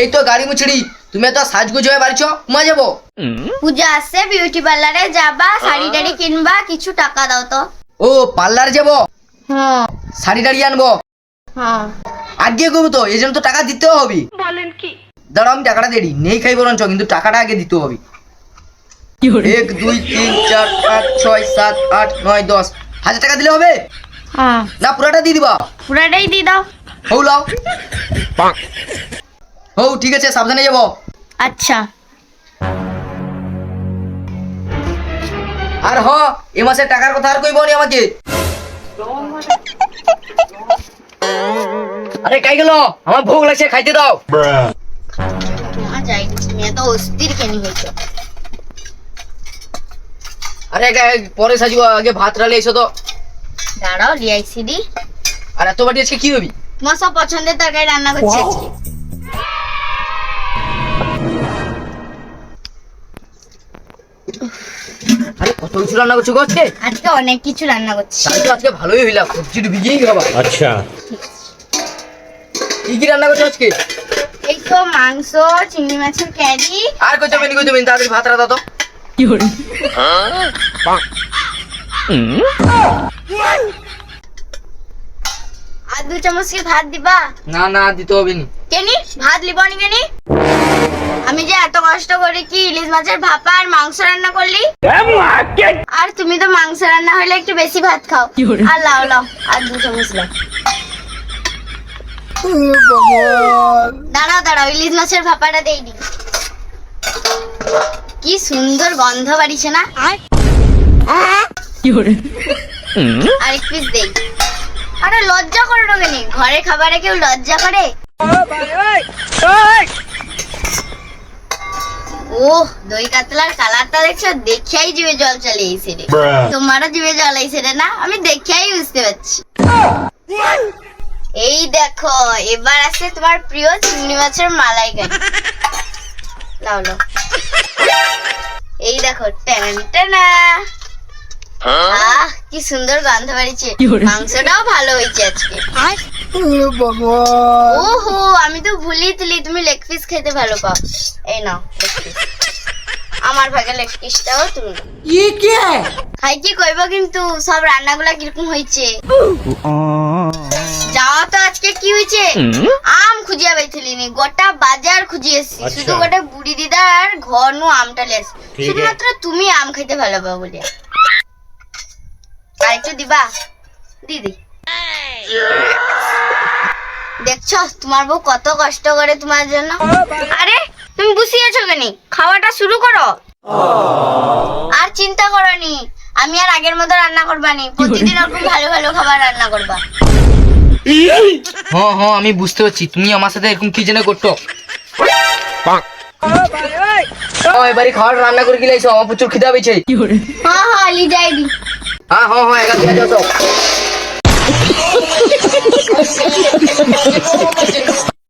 এই তো গাড়ি মুছড়ি। তুমি তো সাজগুজ হয়ে বাড়িছ মা যাব। পূজা আসছে বিউটি পার্লারে যাবা শাড়ি টাড়ি কিনবা কিছু টাকা দাও তো। ও পার্লার যাব? হ্যাঁ। শাড়ি টাড়ি আনব? হ্যাঁ। আগে করব তো এই জন্য তো টাকা দিতেও হবে। বলেন কি? দাঁড়াও আমি টাকাটা দেরি নেই খাই বরঞ্চ কিন্তু টাকাটা আগে দিতে হবে। এক দুই তিন চার পাঁচ ছয় সাত আট নয় দশ। হাজার টাকা দিলে হবে? না পুরাটা দিয়ে দিবা। পুরাটাই দিয়ে দাও। হৌ লাও। হৌ ঠিক আছে সাবধানে যাব। আচ্ছা। আর হ এ মাসের টাকার কথা আর কইব নি আমাকে। আরে কাই গেল? আমার ভোগ লাগছে খাইতে দাও। মা যাই তুমি এত অস্থির কেন হয়েছো। আরে পরে সাজবো আগে ভাত রালে এসো তো। দাঁড়াও লিআইসিডি আর এত বাড়ি আজকে কি হবি? তোমার সব পছন্দের তরকারি রান্না করছি। আজকে আরে কত কিছু রান্না করছ করছে আজকে? অনেক কিছু রান্না করছি। তাই তো আজকে ভালোই হইলা সবজি তো ভিজেই খাবা আচ্ছা। কি কি রান্না করছ আজকে? এই তো মাংস চিংড়ি মাছের ক্যারি। আর কই যাবেন কই যাবেন তাড়াতাড়ি ভাত রাতা তো। কি হল? হ্যাঁ? আর দু চামচ কি ভাত দিবা? না না দিতে হবে নি কেনি ভাত লিবনি কেনি? আমি যে এত কষ্ট করে কি ইলিশ মাছের ভাপা আর মাংস রান্না করলি? আর তুমি তো মাংস রান্না হলে একটু বেশি ভাত খাও। আর লাও লাও আর দু চামচ লাও দাঁড়াও দাঁড়াও ইলিশ মাছের ভাপাটা দেই। দি কি সুন্দর গন্ধ বাড়িছে না? আর পিস দেই। আরে লজ্জা করে ঘরে খাবারে কেউ লজ্জা করে? ওহ দই কাতলার কালারটা দেখছ? দেখিয়াই জিভে জল চলে এসে রে তোমারও জিভে জল এসে রে না? আমি দেখিয়াই বুঝতে পারছি। এই দেখো এবার আছে তোমার প্রিয় চিংড়ি মাছের মালাইকারি। লাও এই দেখো টেন টেনা আহ কি সুন্দর গন্ধ বাড়িছে মাংসটাও ভালো হয়েছে আজকে। ওহো আমি তো ভুলিয়ে তুলি তুমি লেগ পিস খেতে ভালো পাও। এই নাও আমার ভাগে লেগ পিসটাও তুমি খাই কি কইব কিন্তু সব রান্নাগুলা কীরকম হয়েছে? যাওয়া তো আজকে কি হয়েছে? আম খুঁজিয়া পাইছিলি নি গোটা বাজার খুঁজিয়ে এসছি আচ্ছা। শুধু গোটা বুড়ি দিদার ঘর নু আমটা লেস শুধুমাত্র তুমি আম খেতে ভালো পাও বলে আর একটু দিবা? দিদি। দেখছ তোমার বউ কত কষ্ট করে তোমার জন্য। আরে তুমি বসিয়েছো কেন? খাওয়াটা শুরু করো। আর চিন্তা করনি আমি আর আগের মতো রান্না করবা নি প্রতিদিন ওরকম ভালো ভালো খাবার রান্না করবা। হ্যাঁ হ্যাঁ আমি বুঝতে পারছি। তুমি আমার সাথে এরকম কি জেনে করতো এবারে খাবার রান্না করে গিলাইছো আমার প্রচুর খিদা পেয়েছে। হ্যাঁ হ্যাঁ দি। হ্যাঁ হ্যাঁ হ্যাঁ একা দিয়ে তো